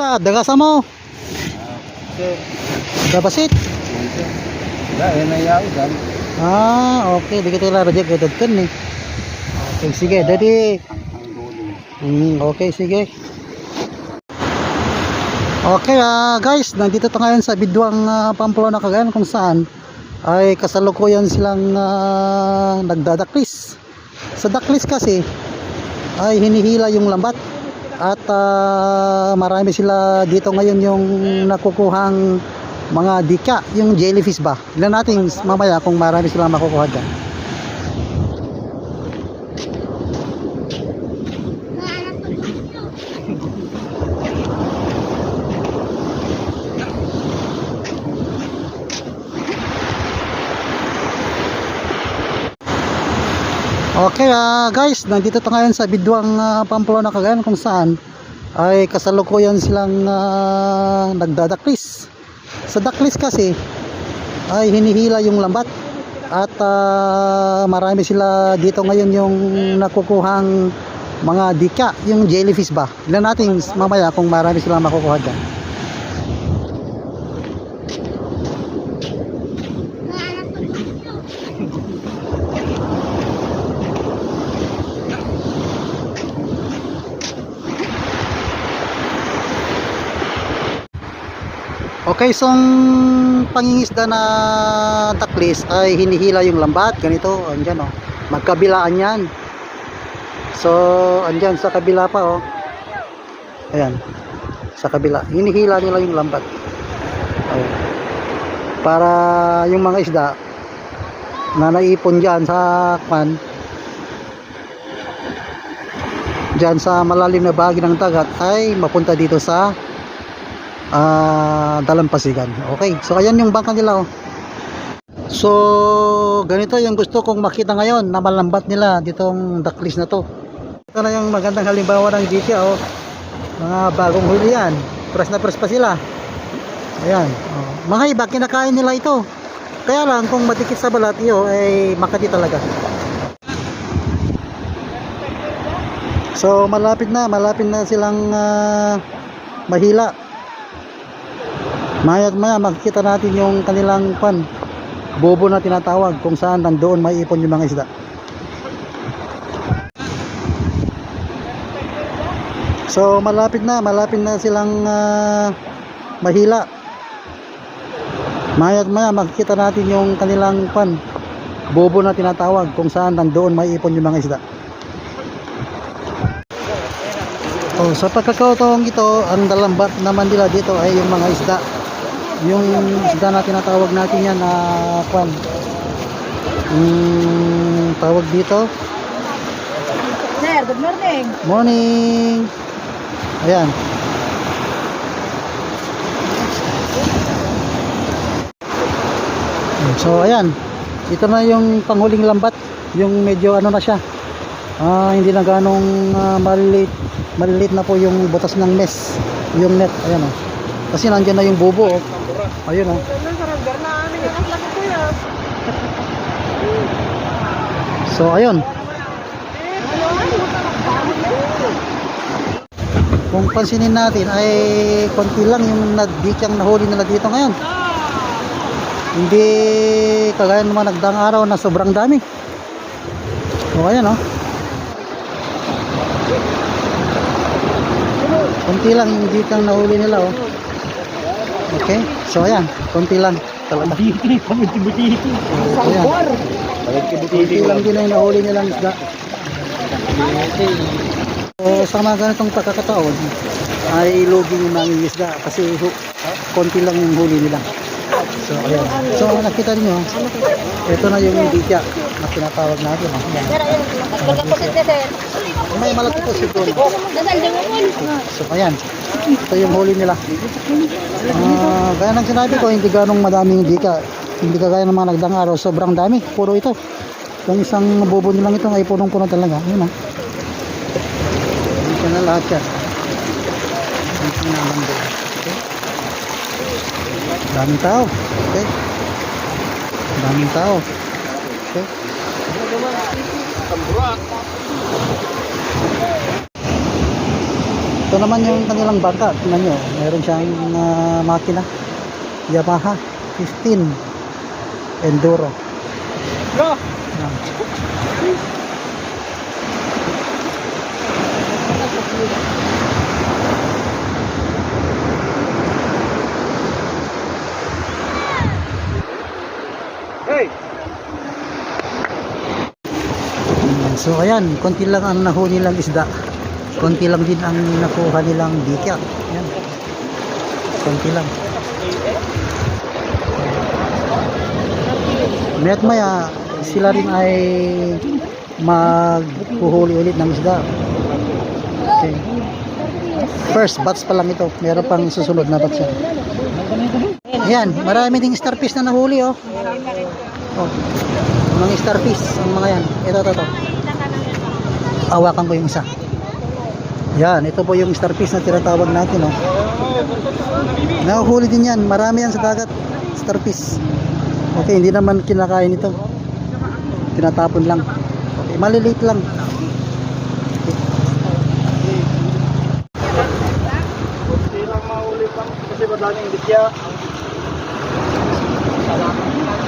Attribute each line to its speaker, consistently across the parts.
Speaker 1: Ta, mo.
Speaker 2: Sir,
Speaker 1: Dabasit.
Speaker 2: dahil nayaw dan.
Speaker 1: Ah, okay. Di kita lang rejected kan ni. Okay, sige.
Speaker 2: Dulo.
Speaker 1: Hmm, okay, sige. Okay, ah guys, nandito tayo ngayon sa Bidwang uh, Pamplona, Cagayan kung saan ay kasalukuyan silang ah, nagdadaklis. Sa daklis kasi ay hinihila yung lambat at ah, marami sila dito ngayon yung nakukuhang mga dika, yung jellyfish ba. Ilan natin mamaya kung marami silang makukuha dyan. Okay ah guys, nandito tayo ngayon sa Bidwang uh, Pamplona, Cagayan kung saan ay kasalukuyan silang ah, nagdadaklis. Sa daklis kasi ay hinihila yung lambat at ah, marami sila dito ngayon yung nakukuhang mga dika, yung jellyfish ba. Ilan natin mamaya kung marami silang makukuha dyan. Okay, so ang pangingisda na taklis ay hinihila yung lambat. Ganito, andyan oh. Magkabilaan yan. So, andyan sa kabila pa oh. Ayan. Sa kabila. Hinihila nila yung lambat. Ayan. Para yung mga isda na naipon dyan sa kwan dyan sa malalim na bahagi ng dagat ay mapunta dito sa ah dalampasigan. Okay. So ayan yung bangka nila oh. So ganito yung gusto kong makita ngayon na malambat nila ditong daklis na to. Ito na yung magandang halimbawa ng GK oh. Mga bagong huli yan. Press na press pa sila. Ayan. Oh. Mga iba kinakain nila ito. Kaya lang kung matikit sa balat iyo ay makati talaga. So malapit na, malapit na silang ah, mahila. Maya at maya makikita natin yung kanilang pan bobo na tinatawag kung saan nandoon may ipon yung mga isda. So malapit na, malapit na silang ah, mahila. Maya at maya makikita natin yung kanilang pan bobo na tinatawag kung saan nandoon may ipon yung mga isda. Oh, sa pagkakataong ito, ang dalambat naman nila dito ay yung mga isda. Yung isda na tinatawag natin yan na kwan. Yung tawag dito.
Speaker 3: Sir, good morning.
Speaker 1: Morning. Ayan. So ayan. Ito na yung panghuling lambat. Yung medyo ano na siya. Ah, hindi na ganong ah, maliliit. Maliliit na po yung butas ng mes. Yung net. Ayan oh. Kasi nandiyan na yung bubo oh. Ayun oh. So ayun. Kung pansinin natin ay konti lang yung nagdikyang nahuli nila dito ngayon. Hindi kagaya naman nagdang araw na sobrang dami. O ayan oh. Konti lang yung dikyang nahuli nila oh. Okay, so ayan, konti lang talaga.
Speaker 2: Balik ke
Speaker 1: Konti lang din ang nahuli nilang isda. So, sa mga ganitong pagkakataon, ay loging yung mga isda kasi konti lang yung huli nila. So, ayan. So, nakita niyo, ito na yung dikya na tinatawag natin. Ayan. May malaki po si
Speaker 3: mo
Speaker 1: So, ayan. Ito yung huli nila. Ah, gaya ng sinabi ko, hindi ganong madaming dika. Hindi kagaya ng mga nagdang araw, sobrang dami. Puro ito. Yung isang bubo nilang ito ay punong-puno talaga. Ayun oh. Dito na lahat yan. Dito naman doon. Okay. Daming tao. Okay. Daming tao. Okay. Ito naman yung kanilang bangka. Tingnan nyo. Meron siyang ah, makina. Yamaha 15 Enduro.
Speaker 2: Bro!
Speaker 1: Yan.
Speaker 2: Hey!
Speaker 1: So ayan, konti lang ang nahuli nilang isda. Konti lang din ang nakuha nilang bika. Yan. Konti lang. Mayat maya, sila rin ay maghuhuli ulit ng isda. Okay. First batch pa lang ito. Meron pang susunod na batch yan. Marami ding starfish na nahuli oh. Oh. Mga starfish ang mga yan. Ito, ito, ito. Awakan ko yung isa. Yan, ito po yung starfish na tinatawag natin oh. Nahuhuli din yan. Marami yan sa dagat. Starfish. Okay, hindi naman kinakain ito. Tinatapon lang. Okay, maliliit lang.
Speaker 2: Kunti lang mahuli pa. Kasi madaling ditya.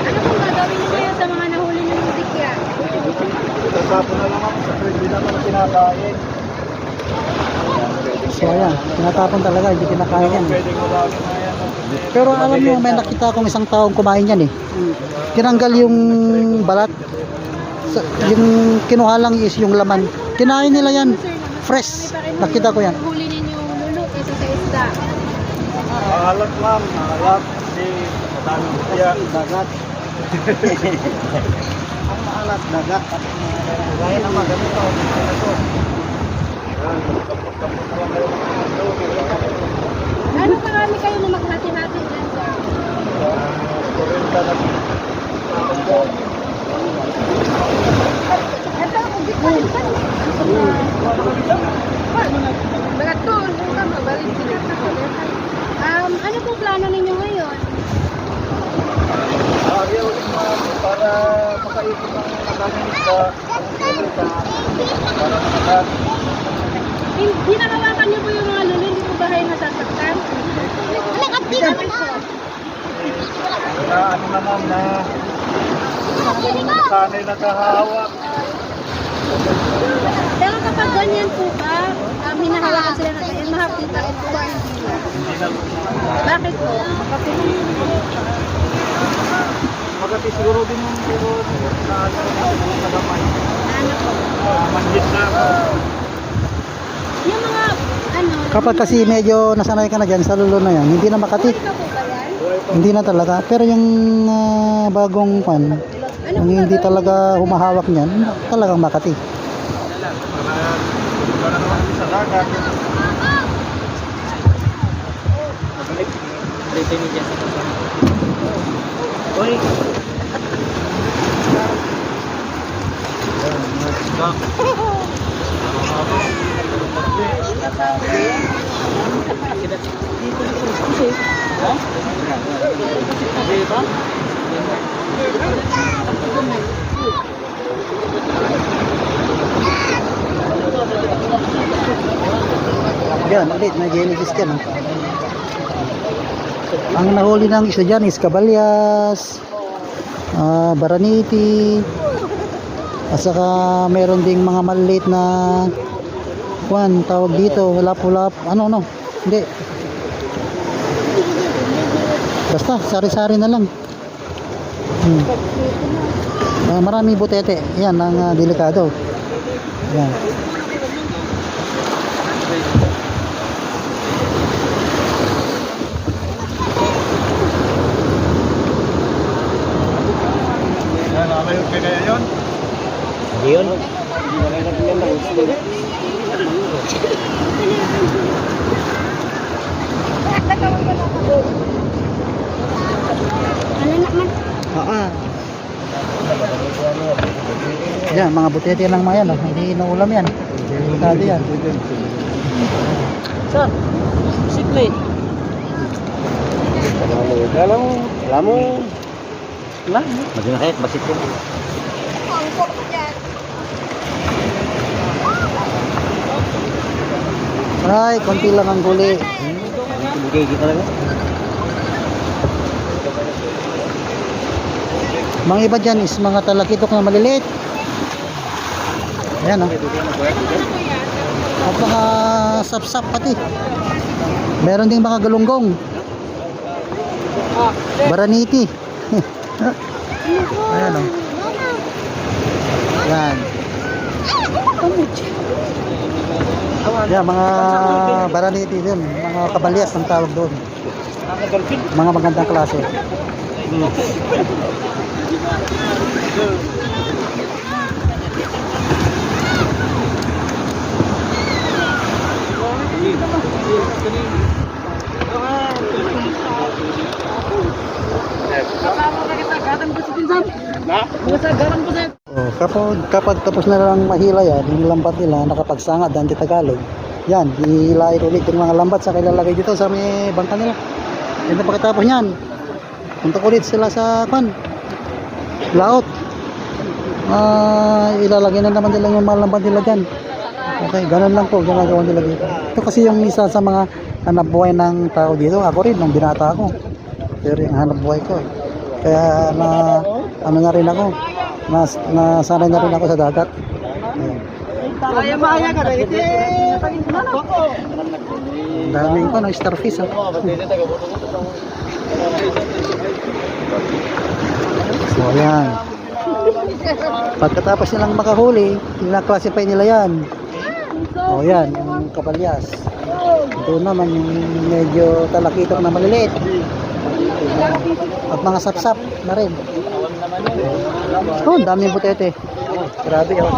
Speaker 3: Ano pong gagawin niyo ngayon sa mga nahuli ng musikya?
Speaker 2: Tatapon na lang ako sa. Hindi naman kinakain.
Speaker 1: So ayan, tinatapon talaga. Hindi kinakain yan.
Speaker 2: Yan.
Speaker 1: Pero alam mo, may nakita akong isang taong kumain yan eh. Tinanggal yung balat. Sa- Yung kinuha lang is yung laman. Kinain nila yan. Fresh. Nakita ko yan.
Speaker 3: Huli ninyo lulu kaysa sa isda.
Speaker 2: Mahalat ma'am. Mahalat. Kasi madaling ditya. Dagat. Ang mahalat, dagat. Gaya naman, ganito. Ganito. Yan, kapag-kapag na lang kayo ng mga
Speaker 3: Ano karami kayo na maghati-hati dyan sa... Ito, ubit pa rin pa. Bagato, ano mabalik sila sa Um, ano po plano ninyo ngayon?
Speaker 2: Ayaw ulit ma'am para makaipon ng madaming isda. Kurenta. Para makakat.
Speaker 3: Hindi nakawakan niyo po yung mga lulu, hindi po ba kayo nasasaktan? Nakapit po.
Speaker 2: Na ano na ma'am na sanay na kahawak.
Speaker 3: Pero kapag ganyan po ba, um, hinahawakan sila ng ganyan, mahapitan po ba hindi na?
Speaker 2: Hindi na
Speaker 3: Bakit po?
Speaker 2: Magati siguro din yung pero na ano na nagamay.
Speaker 3: Ano po?
Speaker 2: Ah, Manhit na ako.
Speaker 3: Yung mga, ano,
Speaker 1: Kapag kasi medyo nasanay ka na dyan sa lulo na yan, hindi na makati.
Speaker 3: Buhay pa po ba yan?
Speaker 1: Hindi na talaga. Pero yung ah, bagong pan,
Speaker 3: Ano
Speaker 1: yung hindi talaga humahawak niyan, talagang makati.
Speaker 2: Para para
Speaker 1: Yan, ulit, may jellyfish ka, no? Ang nahuli ng isa dyan is kabalyas, ah, baraniti, at saka meron ding mga maliit na kwan, tawag dito, lap-lap, ano, no? Hindi. Basta, sari-sari na lang. Hmm. Ah, marami butete. Yan, ang ah, delikado. Yan.
Speaker 2: Yan, nakamayot ka kaya yun?
Speaker 1: Yun.
Speaker 3: Ano naman?
Speaker 1: Oo. Yan, mga butete lang mga yan. Oh. Hindi inuulam yan. Delikado yan. Saan? Simple.
Speaker 2: Alam mo, alam mo.
Speaker 1: Wala.
Speaker 2: Basit ko.
Speaker 3: Ang ko dyan.
Speaker 1: Ay, konti lang ang huli.
Speaker 2: Bigay kita talaga.
Speaker 1: Mga iba dyan is mga talakitok na maliliit. Ayan, oh. At mga sapsap pati. Meron ding mga galunggong. Baraniti. Ayan o. Yan. Yan, mga baraniti din. Mga kabalyas ang tawag doon. Mga magandang klase. Oh, kapag, kapag tapos na lang mahila yan, yung lambat nila, nakapagsangad, dante Tagalog, yan, hihilain ulit yung mga lambat sa kilalagay dito sa may bangka nila. And then pagkatapos yan, punta ulit sila sa kan, laot. Ah, ilalagay na naman nila yung mga lambat nila dyan. Okay, ganun lang po ginagawa nila dito. Ito kasi yung isa sa mga hanap buhay ng tao dito. Ako rin, nung binata ako. Pero yung hanap buhay ko eh. Kaya na, ano na rin ako, na, nasanay na rin ako sa dagat.
Speaker 2: Kaya maya ka rin.
Speaker 1: Ang daming ko ng starfish. Oh. So, ayan. Pagkatapos nilang makahuli, ina-classify nila yan. O yan, yung kapalyas. Ito naman yung medyo talakitok na maliliit. At mga sapsap na rin. Oh, ang daming butete. Grabe oh.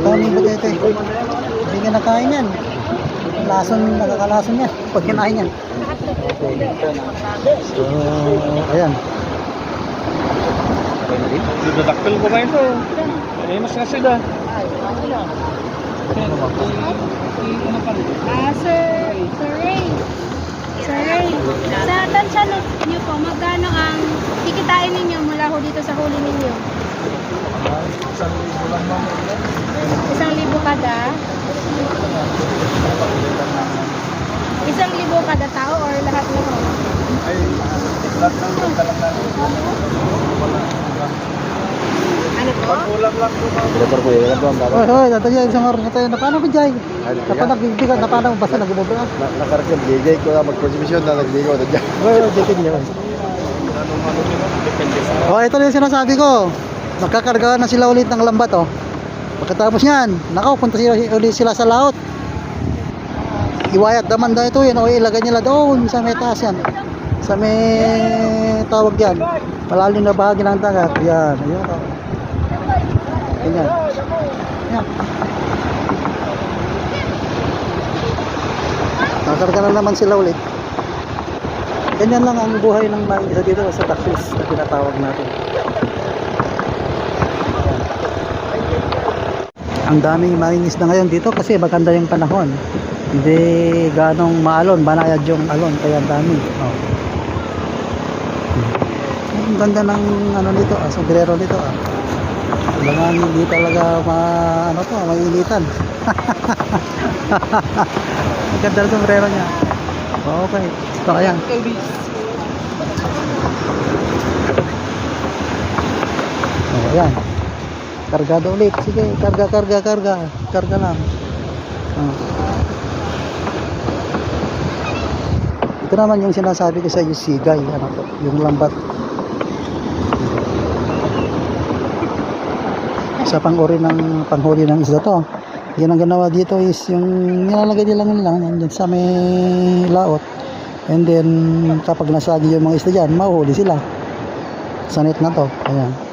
Speaker 1: Daming butete. Hindi nga nakain yan. Lason, nakakalason yan. Pag kinain yan. So, ayan.
Speaker 2: Dudaktil ko ba ito? Ay, mas nga sila.
Speaker 3: Ah, sir, sir Ray. Sir Ray, sa tansya niyo po, magkano ang kikitain ninyo mula ho dito sa huli ninyo? Isang libo kada? Isang libo kada tao or lahat na ho? Ano po?
Speaker 2: Direktor ko yun.
Speaker 1: Hoy, hoy, yan isang oras tayo. Na paano ba jay? Na paano nagbibigat? Na paano basta nagbubuga?
Speaker 2: Nakaragyan, bigay ko na mag-contribution na nagligaw na dyan.
Speaker 1: Hoy, hoy, jikin niya. Oh, ito yung sinasabi ko. Magkakarga na sila ulit ng lambat, oh. Pagkatapos niyan, nakaw, punta sila, ulit sila sa laot. Iwayat naman daw ito yun, o ilagay nila doon sa may taas yan. Sa may tawag yan. Malalim na bahagi ng dagat. Yan, ayun. Ganyan. Yan. Kakarga na naman sila ulit. Ganyan lang ang buhay ng mga isa dito sa Takis na tinatawag natin. Ang daming mangingis na ngayon dito kasi maganda yung panahon. Hindi ganong maalon, banayad yung alon, kaya dami. Oh. Ang ganda ng ano nito, ah, sombrero nito. Ah. Kailangan hindi talaga ma, ano to, mainitan. Ang ganda ng sombrero niya. Okay. Ito ayan. Oh, ayan. Kargado ulit. Sige, karga, karga, karga. Karga lang. Oh. Ito naman yung sinasabi ko sa iyo, sigay. Ano po, yung lambat. Sa pang-uri ng panghuli ng isda to. Yan ang ginawa dito is yung nilalagay nila lang yan sa may laot. And then kapag nasagi yung mga isda dyan, mahuhuli sila. Sa net na to. Ayan.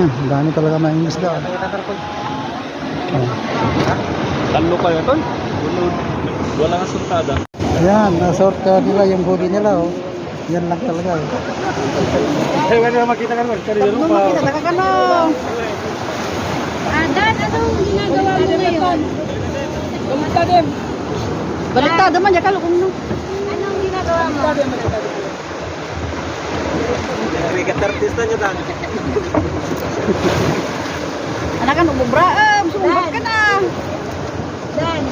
Speaker 1: Hmm, dami talaga mga isda. Oh.
Speaker 2: Talo kayo ito? Wala nga suntada.
Speaker 1: Ayan, nasort ka nila yung huli nila. Oh. Yan lang talaga.
Speaker 2: Ay, wala makita ka naman. Kanina pa.
Speaker 3: Ah, Dan, Anong ginagawa mo ngayon?
Speaker 4: Baliktad naman, ya kalau kung no.
Speaker 3: Anong ginagawa mo?
Speaker 2: Bigat artista nyo dan.
Speaker 4: Anak kan ububraam, sumbat ka na.
Speaker 3: Dan,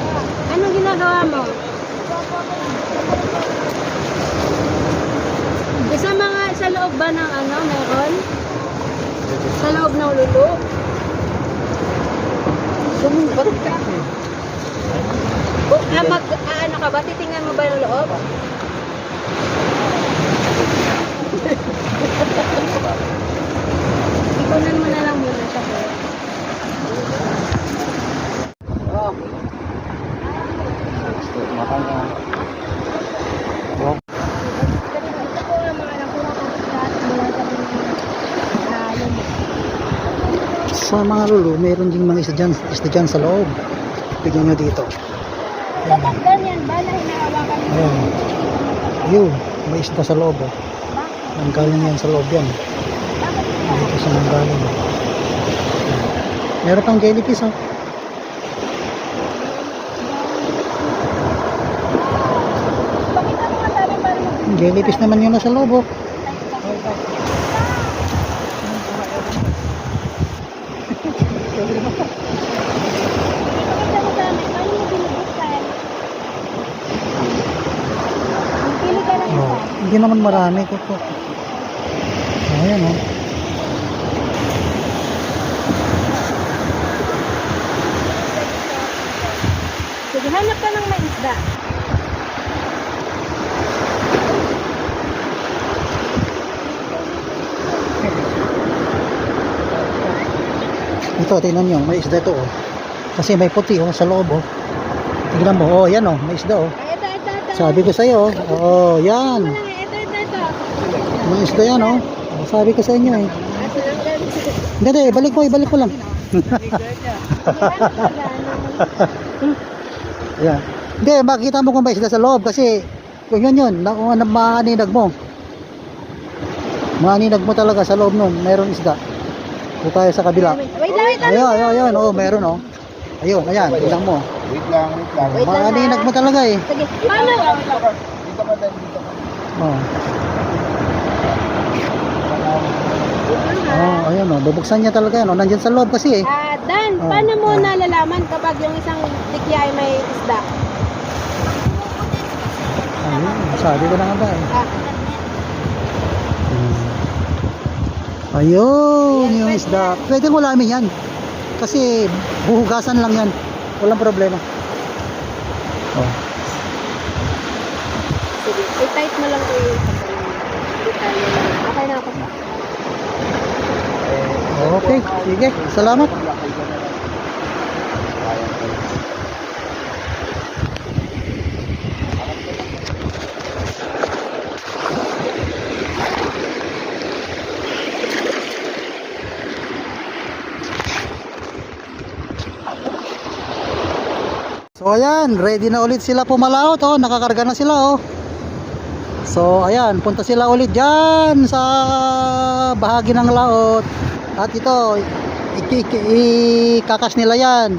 Speaker 3: anong ginagawa mo? Sa mga, sa loob ba ng ano, meron? Sa loob ng lulo?
Speaker 4: Sumbat ka.
Speaker 3: Ah, mag, ah, ano ka ba? Titingnan mo ba yung loob? Ikunan mo na lang muna siya.
Speaker 2: Oh. Gusto, makanya. Oh.
Speaker 3: Po sa mga yun.
Speaker 1: Lulu, meron ding mga isda dyan, isda dyan sa loob. Tignan nyo dito.
Speaker 3: Dapat ganyan ba na hinahawakan mo?
Speaker 1: Ayun, may isda sa loob. Oh. Ang galing yan sa loob yan. Dito sa mga galing. Ayan. Meron pang jellyfish oh.
Speaker 3: Mag
Speaker 1: Jellyfish naman yun nasa loob oh. Oh. Hindi naman marami. Kuko. Ayan oh.
Speaker 3: Sige, hanap ka ng may isda.
Speaker 1: Ito, tingnan nyo. May isda ito oh. Kasi may puti oh sa loob oh. Tingnan mo. Oh, yan oh. May isda oh.
Speaker 3: Ay, ito, ito, ito.
Speaker 1: Sabi ko sa'yo oh. Oh, yan.
Speaker 3: Ito, ito, ito.
Speaker 1: May isda yan oh. Sabi ko sa inyo eh. Hindi, hindi. Ibalik mo, ibalik mo lang. Yan. Hindi, makita mo kung may isda sa loob kasi kung yun yun, na, na, maaninag mo. Maaninag mo talaga sa loob nun, mayroong isda. Doon tayo sa kabila.
Speaker 3: Wait lang, wait lang.
Speaker 1: Ayun, ayun, ayun, oh, meron oh. Ayun, ayan, ilang mo.
Speaker 2: Wait lang, wait lang.
Speaker 1: Maaninag mo talaga eh.
Speaker 3: Sige, paano?
Speaker 2: Dito ka dito ka.
Speaker 1: Oh,
Speaker 3: Wait lang, ha?
Speaker 1: Oh ayun oh, bubuksan niya talaga yan. Oh, nandiyan sa loob kasi eh.
Speaker 3: Ah, Dan,
Speaker 1: Oh.
Speaker 3: paano mo nalalaman kapag yung isang tikya ay may isda?
Speaker 1: Ayun, sabi ko na nga ba eh.
Speaker 3: Ah,
Speaker 1: Hmm. Ayun, yung isda. Pwede mo lamin yan. Kasi buhugasan lang yan. Walang problema. Oh.
Speaker 3: sige, i-tight mo lang ko yung. Okay na ako.
Speaker 1: Okay, sige. Salamat. So ayan, ready na ulit sila pumalaot oh, nakakarga na sila oh. So ayan, punta sila ulit diyan sa bahagi ng laot. At ito, ikakas nila yan.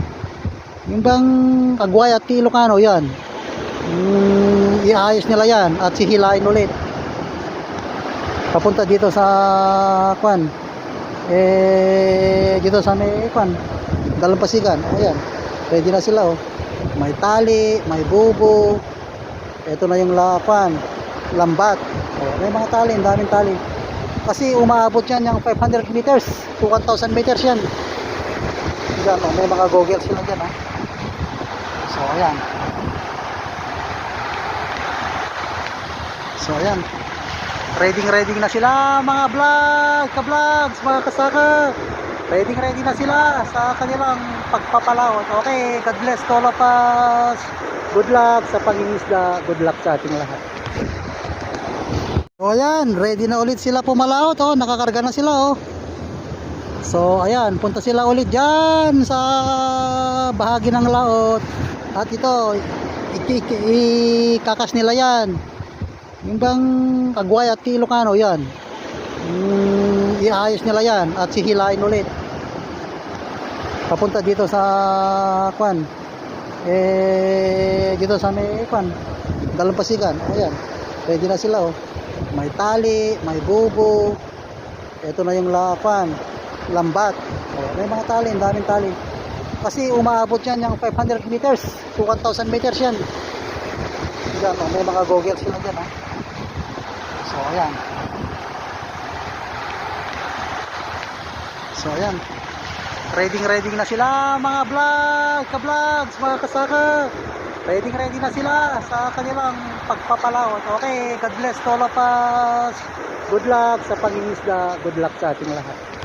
Speaker 1: Yung bang Agway at Ilocano yan. Mm, iayos nila yan at sihilain ulit. Papunta dito sa kwan. Eh dito sa may kwan. Dalampasigan. Ayan. Ready na sila oh. May tali, may bubo. Ito na yung lakwan. Lambat. Oh, may mga tali, daming tali. Kasi umaabot yan yung 500 meters to 1,000 meters yan. Diyan, oh, may mga goggles sila dyan. Oh. So, ayan. So, ayan. Ready ready na sila mga vlog, ka-vlogs, mga kasaka. Ready ready na sila sa kanilang pagpapalawat. Okay, God bless to all of us. Good luck sa pangingisda. Good luck sa ating lahat. So ayan, ready na ulit sila pumalaot oh, nakakarga na sila oh. So ayan, punta sila ulit diyan sa bahagi ng laot. At ito, ikakas nila yan. Yung bang Agway at Ilocano yan. Mm, iayos nila yan at sihilain ulit. papunta dito sa kwan eh dito sa may kwan dalampasigan ayan pwede na sila oh may tali may bubo. Ito na yung lakwan lambat. Oh, may mga tali daming tali. Kasi umaabot yan yung 500 meters to 1000 meters yan. Diyan, oh, may mga goggles sila dyan ha? So ayan. So ayan. Ready ready na sila mga vlog, ka-vlogs, mga kasaka. Ready ready na sila sa kanilang pagpapalaot. Okay, God bless to all of us. Good luck sa pangingisda. Good luck sa ating lahat.